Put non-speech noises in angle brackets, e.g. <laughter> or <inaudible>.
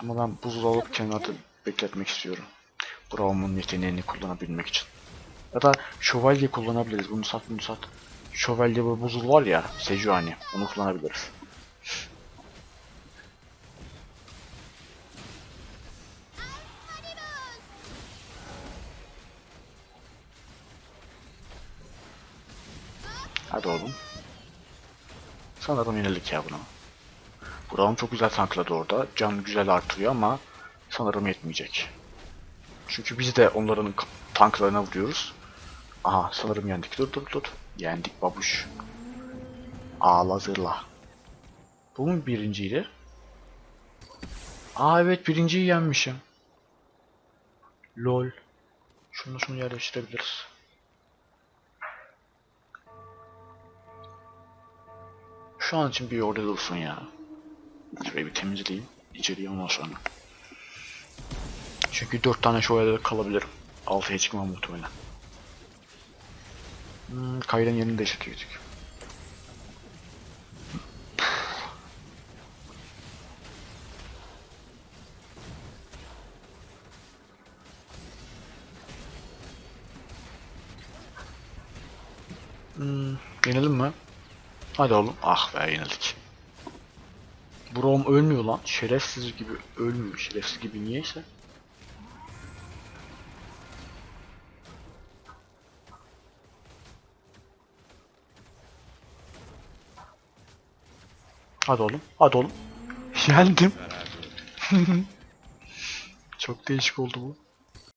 Ama ben buzul alıp kenarda bekletmek istiyorum. Braum'un yeteneğini kullanabilmek için. Ya da şövalye kullanabiliriz. Bunu sat bunu sat. Şövalye ve buzul var ya. Sejuani. Onu kullanabiliriz. Hadi oğlum. Sanırım yenildik ya buna. Braum çok güzel tankladı orada. Can güzel artırıyor ama sanırım yetmeyecek. Çünkü biz de onların tanklarına vuruyoruz. Aha sanırım yendik. Dur dur dur. Yendik babuş. Ağla zırla. Bu mu birinciydi? Aa evet birinciyi yenmişim. Lol. Şunu şunu yerleştirebiliriz. Şu an için bir orada dursun ya. Şurayı bir temizleyeyim. İçeriye ondan sonra. Çünkü 4 tane şövalye kalabilirim. 6'ya çıkmam muhtemelen. Hmm, Kayran yerini değiştirdik. Hmm, yenelim mi? Hadi oğlum. Ah be yenildik. Brom ölmüyor lan. Şerefsiz gibi ölmüyor. Şerefsiz gibi niyeyse. Hadi oğlum. Hadi oğlum. <laughs> Yendim. <laughs> Çok değişik oldu bu.